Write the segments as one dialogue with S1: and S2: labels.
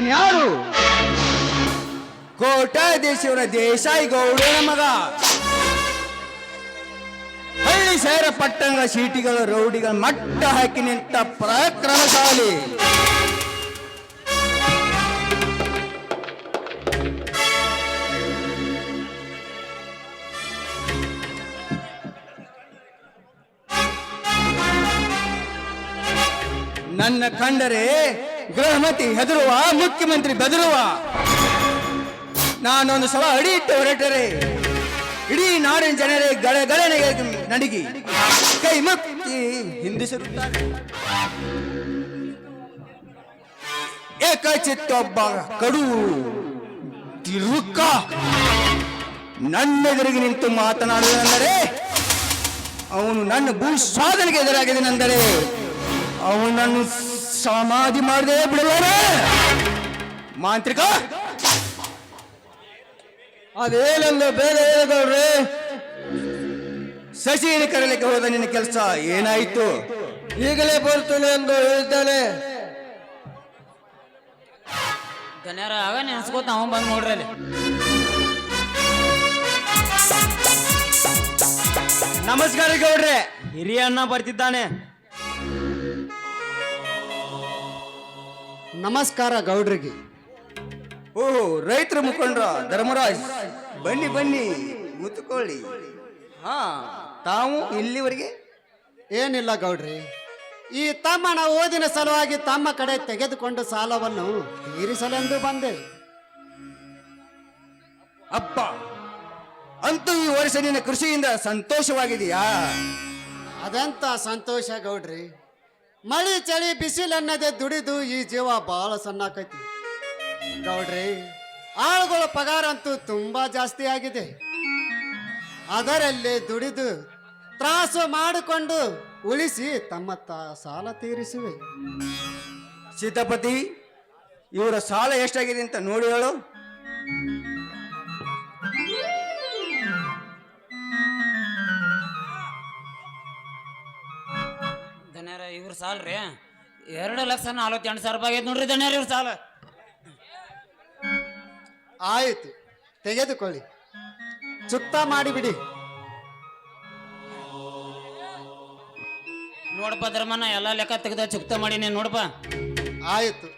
S1: ನಾನು ಕೋಟ ಕೋಟಾಧೀಶವರ ದೇಸಾಯಿ ಗೌಡನ ಮಗ. ಹಳ್ಳಿ ಸೇರ ಪಟ್ಟಣಗಳ ಸೀಟಿಗಳ ರೌಡಿಗಳ ಮಟ್ಟ ಹಾಕಿ ನಿಂತ ಪರಾಕ್ರಮಶಾಲಿ. ನನ್ನ ಕಂಡರೆ ಗೃಹಮತಿ ಹೆದರುವ, ಮುಖ್ಯಮಂತ್ರಿ ಬೆದರುವ. ನಾನೊಂದು ಸಲ ಅಡಿ ಇಟ್ಟು ಹೊರಟರೆ. ಇಡೀ ನಾಡಿನ ಜನರೇ ಗಳಗಳನೆಗೆ ನಡಿಗಿ. ಕೈ ಮುಕ್ತಿ ಏಕ ಏಕಚಿತ್ತೊಬ್ಬ ಕಡು ತಿರುಕ ನನ್ನೆದುರಿಗೆ ನಿಂತು ಮಾತನಾಡುವುದೆಂದರೆ, ಅವನು ನನ್ನ ಭೂ ಸಾಧನೆಗೆ ಎದುರಾಗಿದ್ದನೆಂದರೆ, ಅವನನ್ನು ಸಮಾಧಿ ಮಾಡಿದೆ ಬಿಡುವರೆ ಮಾಂತ್ರಿಕ.
S2: ಅದೇನೆಂದು ಬೇರೆ ಹೇಳ್ಕೊಳ್ರಿ
S1: ಸಸಿನ ಕರೀಲಿಕ್ಕೆ ಹೋದ ನಿನ್ನ ಕೆಲಸ ಏನಾಯ್ತು?
S2: ಈಗಲೇ ಬರ್ತೇನೆ ಎಂದು ಹೇಳ್ತಾನೆ
S3: ದನ್ಯಾರ ಆಗ ನೆನ್ಸ್ಕೋತ ಅವನು ಬಂದು ನೋಡ್ರಿ ಅಲ್ಲಿ.
S2: ನಮಸ್ಕಾರ ಗೌಡ್ರೆ. ಹಿರಿಯ ಅಣ್ಣ ಬರ್ತಿದ್ದಾನೆ.
S4: ನಮಸ್ಕಾರ ಗೌಡ್ರಿಗೆ.
S1: ಓಹೋ ರೈತರ ಮುಖಂಡ್ರ ಧರ್ಮರಾಜ್ ಬನ್ನಿ ಬನ್ನಿ ಕೂತ್ಕೊಳ್ಳಿ ಹಾ ತಾವು ಇಲ್ಲಿವರೆಗೆ?
S4: ಏನಿಲ್ಲ ಗೌಡ್ರಿ. ಈ ತಮ್ಮನ ಓದಿನ ಸಲುವಾಗಿ ತಮ್ಮ ಕಡೆ ತೆಗೆದುಕೊಂಡ ಸಾಲವನ್ನು ತೀರಿಸಲೆಂದು ಬಂದೆ.
S1: ಅಪ್ಪ ಅಂತೂ ಈ ವರ್ಷ ನಿನ್ನ ಕೃಷಿಯಿಂದ ಸಂತೋಷವಾಗಿದೆಯಾ?
S4: ಅದೆಂತ ಸಂತೋಷ ಗೌಡ್ರಿ. ಮಳಿ ಚಳಿ ಬಿಸಿಲನ್ನದೆ ದುಡಿದು ಈ ಜೀವ ಬಹಳ ಸಣ್ಣಾಕೈತಿ. ಗೌಡ್ರಿ, ಆಳುಗಳ ಪಗಾರ ಅಂತೂ ತುಂಬಾ ಜಾಸ್ತಿ ಆಗಿದೆ. ಅದರಲ್ಲಿ ದುಡಿದು ತ್ರಾಸು ಮಾಡಿಕೊಂಡು ಉಳಿಸಿ ತಮ್ಮ ತ ಸಾಲ ತೀರಿಸುವೆ.
S1: ಸೀತಾಪತಿ ಇವರ ಸಾಲ ಎಷ್ಟಾಗಿದೆ ಅಂತ ನೋಡಿ ಹೇಳು.
S3: ಇವ್ರ ಸಾಲ ರೀ. ಎರಡು ಲಕ್ಷ ನಲ್ವತ್ತೆಂಟು ಸಾವಿರ ರೂಪಾಯಿ ಆಗೈತೆ ನೋಡ್ರಿ ದಣ್ಣ ಇವ್ರ ಸಾಲ.
S4: ಆಯಿತು ತೆಗೆದುಕೊಳ್ಳಿ. ಚುಕ್ತ ಮಾಡಿಬಿಡಿ
S3: ನೋಡಪ್ಪ ಧರ್ಮನ ಎಲ್ಲ ಲೆಕ್ಕ ತೆಗೆದ ಚುಕ್ತ ಮಾಡೀನಿ ನೋಡಪ್ಪ.
S4: ಆಯಿತು.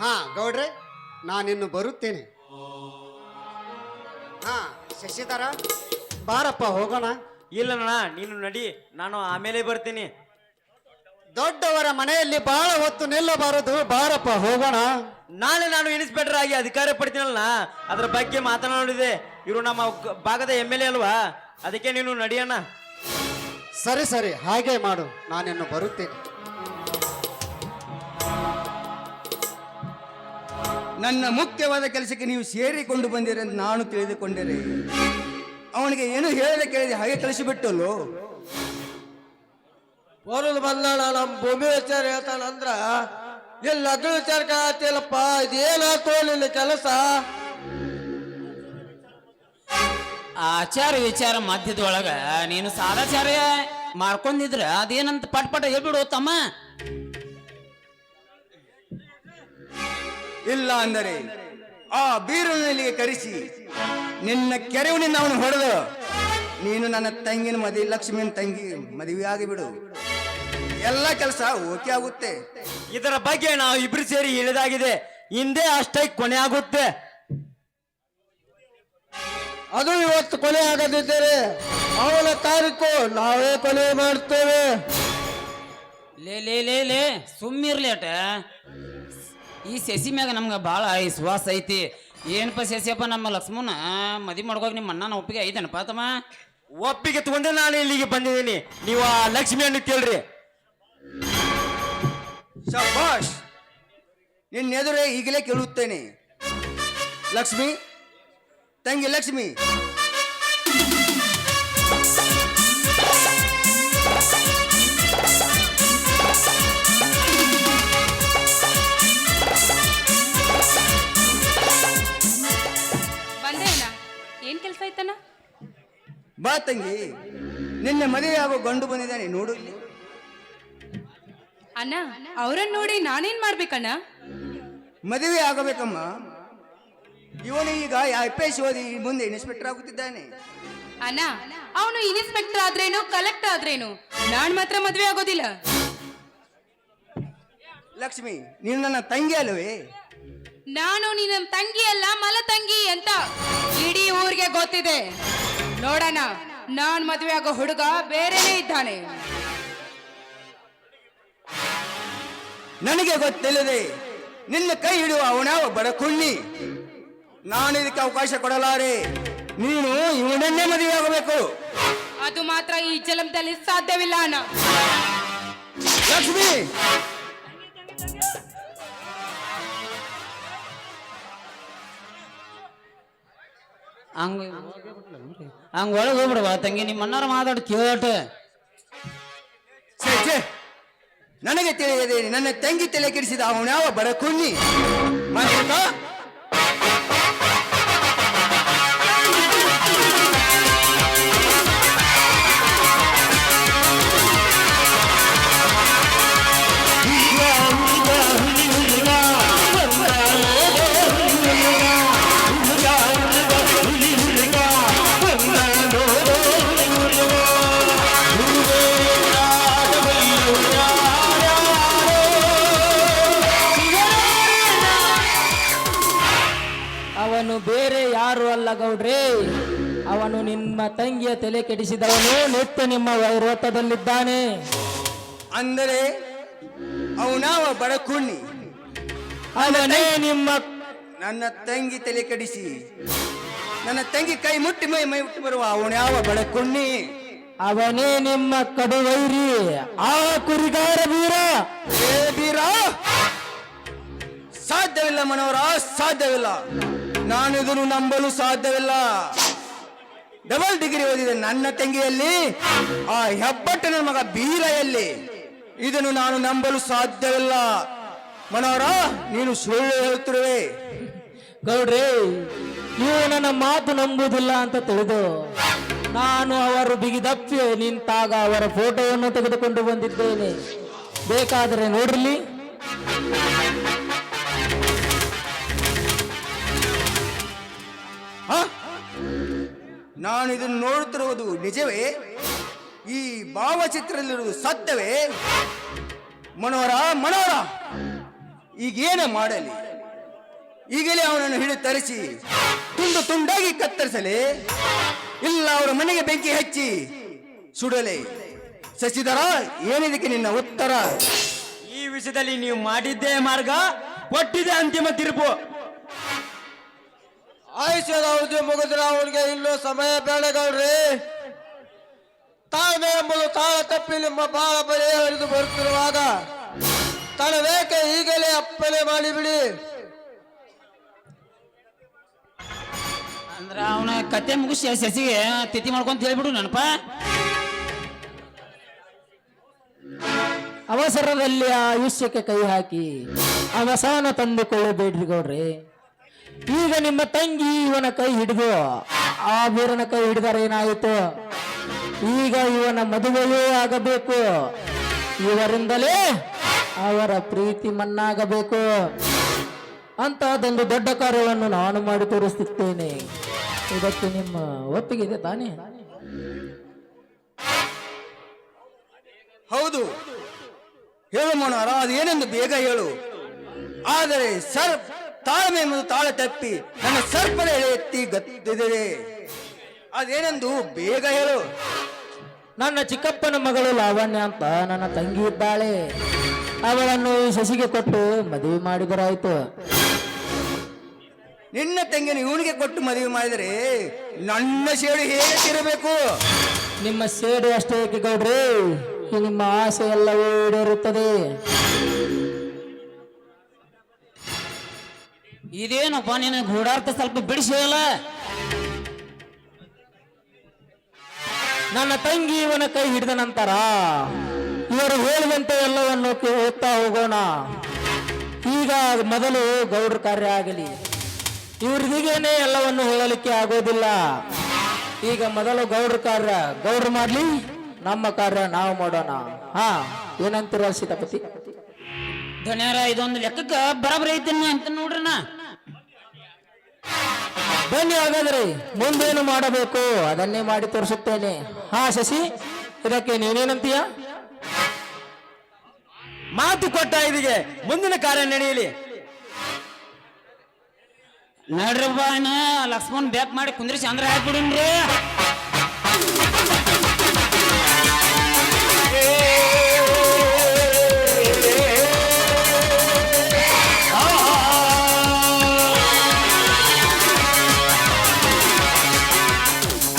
S4: ಹಾ ಗೌಡ್ರೆ ನಾನಿನ್ನು ಬರುತ್ತೇನೆ. ಹಾ ಶಶಿಧರ ಬಾರಪ್ಪ ಹೋಗೋಣ.
S2: ಇಲ್ಲಣ್ಣ ನೀನು ನಡಿ ನಾನು ಆಮೇಲೆ ಬರ್ತೀನಿ.
S4: ದೊಡ್ಡವರ ಮನೆಯಲ್ಲಿ ಬಹಳ ಹೊತ್ತು ನಿಲ್ಲಬಾರದು ಬಾರಪ್ಪ ಹೋಗೋಣ.
S2: ನಾಳೆ ನಾನು ಇನ್ಸ್ಪೆಕ್ಟರ್ ಆಗಿ ಅಧಿಕಾರ ಪಡ್ತೀನಲ್ಲ ಅದ್ರ ಬಗ್ಗೆ ಮಾತನಾಡಿದೆ ಇವರು ನಮ್ಮ ಭಾಗದ ಎಂ ಎಲ್ ಎ ಅಲ್ವಾ? ಅದಕ್ಕೆ ನೀನು ನಡಿಯಣ್ಣ
S4: ಸರಿ ಸರಿ ಹಾಗೆ ಮಾಡು ನಾನಿನ್ನು ಬರುತ್ತೇನೆ.
S1: ನನ್ನ ಮುಖ್ಯವಾದ ಕೆಲಸಕ್ಕೆ ನೀವು ಸೇರಿಕೊಂಡು ಬಂದಿರಂತ ಅಂತ ನಾನು ತಿಳಿದುಕೊಂಡಿರೆ. ಅವನಿಗೆ ಏನು ಹೇಳದೆ ಕೇಳಿದೆ ಹಾಗೆ ಕಳಿಸಿಬಿಟ್ಟಲು
S2: ಬರೋದು ಬಂದಾಳ ನಮ್ಮ ಭೂಮಿ ವಿಚಾರ ಹೇಳ್ತಾನಂದ್ರ ಇಲ್ಲಿ ಅದು ವಿಚಾರ ಕಾತಿಲ್ಲಪ್ಪ ಇದೇನಾಯ್ತು ನಿನ್ನ ಕೆಲಸ?
S3: ಆಚಾರ ವಿಚಾರ ಮಧ್ಯದೊಳಗ ನೀನು ಸಾದಾಚಾರ್ಯ ಮಾಡ್ಕೊಂಡಿದ್ರ ಅದೇನಂತ ಪಟ್ ಪಟ ಹೇಳ್ಬಿಡು ತಮ್ಮ.
S1: ಇಲ್ಲ ಅಂದರೆ ಆ ಬೀರನ್ನು ಇಲ್ಲಿಗೆ ಕರೆಸಿ. ನಿನ್ನ ಕೆರೆವನಿಂದ ಅವನು ಹೊಡೆದು ನೀನು ನನ್ನ ತಂಗಿನ ಮದುವೆ ಲಕ್ಷ್ಮಿನ ತಂಗಿ ಮದುವೆ ಆಗಿಬಿಡು. ಎಲ್ಲ ಕೆಲಸ ಓಕೆ ಆಗುತ್ತೆ.
S2: ಇದರ ಬಗ್ಗೆ ನಾವು ಇಬ್ರು ಸೇರಿ ಹೇಳಿದಾಗಿದೆ. ಹಿಂದೆ ಅಷ್ಟೇ ಕೊನೆ ಆಗುತ್ತೆ. ಅದು ಇವತ್ತು ಕೊನೆ ಆಗದಿದ್ದರೆ ಅವನ ತಾರೀಕು ನಾವೇ ಕೊನೆ ಮಾಡ್ತೇವೆ.
S3: ಲೇ ಲೇ ಲೇ ಲೇ ಸುಮ್ಮಿರ್ಲಿ ಅಟ. ಈ ಸಸಿ ಮ್ಯಾಗ ನಮ್ಗೆ ಭಾಳ ವಿಶ್ವಾಸ ಐತಿ. ಏನಪ್ಪ ಸಸಿಯಪ್ಪ ನಮ್ಮ ಲಕ್ಷ್ಮಣ ಮದಿ ಮಾಡ್ಕೋಗಿ ನಿಮ್ಮ ಅಣ್ಣನ ಒಪ್ಪಿಗೆ ಐತನಪ್ಪ ತಮ್ಮ?
S2: ಒಪ್ಪಿಗೆ ತಗೊಂಡೆ ನಾನು ಇಲ್ಲಿಗೆ ಬಂದಿದ್ದೀನಿ. ನೀವು ಆ ಲಕ್ಷ್ಮಿಯನ್ನು ಕೇಳ್ರಿ.
S1: ಶಬಾಷ್ ನಿನ್ನೆದುರೇ ಈಗಲೇ ಕೇಳುತ್ತೇನೆ. ಲಕ್ಷ್ಮಿ, ತಂಗಿ ಲಕ್ಷ್ಮಿ. ತಂಗಿ ನಿನ್ನೆ ಮದುವೆ ಆಗೋ ಗಂಡು ಬಂದಿದ್ದಾನೆ ನೋಡು ಇಲ್ಲಿ.
S5: ಅಣ್ಣ ಅವರನ್ನ ನೋಡಿ ನಾನೇನ್ ಮಾಡ್ಬೇಕಣ್ಣ?
S1: ಮದುವೆ ಆಗಬೇಕಮ್ಮ. ಇವನು ಈಗ ಎಸ್ ಓದಿ ಮುಂದೆ ಇನ್ಸ್ಪೆಕ್ಟರ್ ಆಗುತ್ತಿದ್ದಾನೆ.
S5: ಅಣ್ಣ ಅವನು ಇನ್ಸ್ಪೆಕ್ಟರ್ ಆದ್ರೇನು ಕಲೆಕ್ಟರ್ ಆದ್ರೇನು? ನಾನ್ ಮಾತ್ರ ಮದುವೆ ಆಗೋದಿಲ್ಲ.
S1: ಲಕ್ಷ್ಮಿ ನೀನು ನನ್ನ ತಂಗಿ ಅಲ್ಲವೇ?
S5: ನಾನು ನಿನ್ನ ತಂಗಿ ಅಲ್ಲ ಮಲ ತಂಗಿ ಅಂತ ಇಡೀ ಊರಿಗೆ ಗೊತ್ತಿದೆ. ನೋಡಣ ನಾನ್ ಮದುವೆ ಆಗೋ ಹುಡುಗ ಬೇರೆನೇ ಇದ್ದಾನೆ.
S1: ನನಗೆ ಗೊತ್ತಿಲ್ಲದೆ ನಿನ್ನ ಕೈ ಹಿಡಿಯುವ ಅವನ ಬಡ ಕುಳ್ಳಿ. ನಾನು ಇದಕ್ಕೆ ಅವಕಾಶ ಕೊಡಲಾರೆ. ನೀನು ಇವನನ್ನೇ ಮದುವೆ ಆಗಬೇಕು.
S5: ಅದು ಮಾತ್ರ ಈ ಜಲಮದಲ್ಲಿ ಸಾಧ್ಯವಿಲ್ಲ ಅಣ್ಣ.
S1: ಲಕ್ಷ್ಮಿ!
S3: ಹಂಗ ಹಂಗ ಒಳಗೆ ಹೋಗ್ಬಿಡುವ ತಂಗಿ ನಿಮ್ಮ ಅಣ್ಣಾರ ಮಾತಾಡ್
S1: ಕೇಳಟ. ನನಗೆ ತಿಳಿಯದೆ ನನ್ನ ತಂಗಿ ತಲೆ ಕೆಡಿಸಿದ ಅವನ್ಯಾವ ಬಡ ಬರಕುನ್ನಿ ಮಾತಾಡ್ತಾ?
S6: ಗೌಡ್ರೆ. ಅವನು ನಿಮ್ಮ ತಂಗಿಯ ತಲೆ ಕೆಡಿಸಿದವನು ನಿತ್ಯ ನಿಮ್ಮ ವೈರೋತದಲ್ಲಿದ್ದಾನೆ.
S1: ಅಂದರೆ ಅವನಾವ ಬಡಕುಣ್ಣಿ.
S6: ಅವನೇ ನಿಮ್ಮ
S1: ನನ್ನ ತಂಗಿ ತಲೆ ಕೆಡಿಸಿ ನನ್ನ ತಂಗಿ ಕೈ ಮುಟ್ಟಿ ಮೈ ಮೈ ಮುಟ್ಟಿ ಬರುವ ಅವನ್ಯಾವ ಬಡಕುಣ್ಣಿ?
S6: ಅವನೇ ನಿಮ್ಮ ಕಡುವೈರಿ. ಆ ಕುರಿಗಾರ ವೀರ.
S1: ಏ ಬೀರ ಸಾಧ್ಯವಿಲ್ಲ ಮನೋರ ಸಾಧ್ಯವಿಲ್ಲ. ನಾನು ಇದನ್ನು ನಂಬಲು ಸಾಧ್ಯವಿಲ್ಲ. ಡಬಲ್ ಡಿಗ್ರಿ ಓದಿದೆ ನನ್ನ ತಂಗಿಯಲ್ಲಿ, ಆ ಹೆಬ್ಬಟ್ಟನ ಮಗ ಬೀರೆಯಲ್ಲಿ ಇದನ್ನು ನಾನು ನಂಬಲು ಸಾಧ್ಯವಿಲ್ಲ. ಮನೋರ ನೀನು ಸುಳ್ಳು ಹೇಳುತ್ತಿರುವೆ.
S6: ಗೌಡ್ರಿ, ನೀವು ನನ್ನ ಮಾತು ನಂಬುವುದಿಲ್ಲ ಅಂತ ತಿಳಿದು, ನಾನು ಅವರು ಬಿಗಿದಪ್ಪಿ ನಿಂತಾಗ ಅವರ ಫೋಟೋವನ್ನು ತೆಗೆದುಕೊಂಡು ಬಂದಿದ್ದೇನೆ. ಬೇಕಾದರೆ ನೋಡ್ರಲಿ.
S1: ನಾನು ಇದನ್ನು ನೋಡುತ್ತಿರುವುದು ನಿಜವೇ? ಈ ಭಾವಚಿತ್ರದಲ್ಲಿರುವುದು ಸತ್ಯವೇ? ಮನೋರ ಮನೋರ ಈಗೇನು ಮಾಡಲಿ? ಈಗಲೇ ಅವನನ್ನು ಹಿಡಿದು ತರಿಸಿ, ತುಂಡು ತುಂಡಾಗಿ ಕತ್ತರಿಸಲಿ. ಇಲ್ಲ, ಅವರ ಮನೆಗೆ ಬೆಂಕಿ ಹಚ್ಚಿ ಸುಡಲೆ. ಶಶಿಧರ ಏನಿದಕ್ಕೆ ನಿನ್ನ ಉತ್ತರ?
S2: ಈ ವಿಷಯದಲ್ಲಿ ನೀವು ಮಾಡಿದ್ದೇ ಮಾರ್ಗ ಕೊಟ್ಟಿದೆ ಅಂತಿಮ ತೀರ್ಪು.
S7: ಆಯುಷ್ಯದ ಅವಧಿ ಮುಗಿದ್ರೆ ಅವನಿಗೆ ಇಲ್ಲೂ ಸಮಯ ಬೇಡಗಳ್ರಿ. ತಾಳ್ಮೆ ಎಂಬುದು ತಾಳ ತಪ್ಪಿ ನಿಮ್ಮ ಬಾಳ ಬಳಿ ಹರಿದು ಬರುತ್ತಿರುವಾಗ ತಡವೇಕೆ ಈಗಲೇ ಅಪ್ಪನೆ ಮಾಡಿಬಿಡಿ.
S3: ಅಂದ್ರ ಅವನ ಕತೆ ಮುಗಿಸಿ ಸಸಿಗೆ ತಿಥಿ ಮಾಡ್ಕೊಂತ ಹೇಳ್ಬಿಡು ನನಪ.
S6: ಅವಸರದಲ್ಲಿ ಆ ಆಯುಷ್ಯಕ್ಕೆ ಕೈ ಹಾಕಿ ಅವಸಾನ ತಂದುಕೊಳ್ಳಬೇಡ್ರಿ ಗೌಡ್ರಿ. ಈಗ ನಿಮ್ಮ ತಂಗಿ ಇವನ ಕೈ ಹಿಡಿದು, ಆ ವೀರನ ಕೈ ಹಿಡಿದರೆ ಏನಾಯಿತು? ಈಗ ಇವನ ಮದುವೆಯೂ ಆಗಬೇಕು. ಇವರಿಂದಲೇ ಅವರ ಪ್ರೀತಿ ಮನ್ನಾಗಬೇಕು. ಅಂತಹದೊಂದು ದೊಡ್ಡ ಕಾರ್ಯವನ್ನು ನಾನು ಮಾಡಿ ತೋರಿಸುತ್ತೇನೆ. ಇದಕ್ಕೆ ನಿಮ್ಮ ಒಪ್ಪಿಗೆ ಇದೆ ತಾನೇ?
S1: ಹೌದು. ಹೇಳು ಅದು ಏನೆಂದು ಬೇಗ ಹೇಳು. ಆದರೆ ಸರ್ ತಾಳ್ಮೆ ಎಂಬುದು ತಾಳ ತಪ್ಪಿ ನನ್ನ ಸರ್ಪದ ಎಳೆ ಎತ್ತಿ ಗತ್ತಿದೆ ಅದೇನೆಂದು ಬೇಗ ಹೇಳು.
S6: ನನ್ನ ಚಿಕ್ಕಪ್ಪನ ಮಗಳು ಲಾವಣ್ಯ ಅಂತ ನನ್ನ ತಂಗಿ ಇದ್ದಾಳೆ. ಅವಳನ್ನು ಈ ಶಶಿಗೆ ಕೊಟ್ಟು ಮದುವೆ ಮಾಡಿದರಾಯ್ತು.
S1: ನಿನ್ನ ತಂಗಿನ ಇವನಿಗೆ ಕೊಟ್ಟು ಮದುವೆ ಮಾಡಿದರೆ ನನ್ನ ಸೇಡು ಹೇಗೆ ತಿರಬೇಕು
S6: ನಿಮ್ಮ ಸೇಡು ಅಷ್ಟೇ ಏಕೆ ಗೌಡ್ರಿ? ನಿಮ್ಮ ಆಸೆ ಎಲ್ಲವೂ ಈಡೇರುತ್ತದೆ.
S3: ಇದೇನಪ್ಪ ನಿನ್ನ ಗೂಢಾರ್ಥ ಸ್ವಲ್ಪ ಬಿಡಿಸಲ್ಲ
S6: ನನ್ನ ತಂಗಿ ಇವನ ಕೈ ಹಿಡಿದ ನಂತರ ಇವರು ಹೇಳಿದಂತೆ ಎಲ್ಲವನ್ನು ಓದ್ತಾ ಹೋಗೋಣ. ಈಗ ಮೊದಲು ಗೌಡ್ರ ಕಾರ್ಯ ಆಗಲಿ. ಇವ್ರಿಗೇನೆ ಎಲ್ಲವನ್ನು ಹೇಳಲಿಕ್ಕೆ ಆಗೋದಿಲ್ಲ. ಈಗ ಮೊದಲು ಗೌಡ್ರ ಕಾರ್ಯ ಗೌಡ್ರು ಮಾಡ್ಲಿ ನಮ್ಮ ಕಾರ್ಯ ನಾವು ಮಾಡೋಣ. ಹಾ ಏನಂತೀರ ಸೀತಾಪತಿ
S3: ಧನ್ಯರ ಇದೊಂದು ಲೆಕ್ಕಕ್ಕೆ ಬರಬರ ಐತಿ ಅಂತ ನೋಡ್ರಿ ನಾ
S6: ಬನ್ನಿ ಹಾಗಾದ್ರೆ ಮುಂದೇನು ಮಾಡಬೇಕು? ಅದನ್ನೇ ಮಾಡಿ ತೋರಿಸುತ್ತೇನೆ. ಹಾ, ಶಶಿ, ಇದಕ್ಕೆ ನೀನೇನಂತೀಯ
S2: ಮಾತು ಕೊಟ್ಟ ಇದಿಗೆ, ಮುಂದಿನ ಕಾರ್ಯ ನಡೆಯಲಿ.
S3: ನಡ್ರಪ್ಪ ಲಕ್ಷ್ಮಣ್ ಬ್ಯಾಕ್ ಮಾಡಿ ಕುಂದ್ರಿಸಿ ಅಂದ್ರೆ ಹಾಕ್ಬಿಡಿನ್ರಿ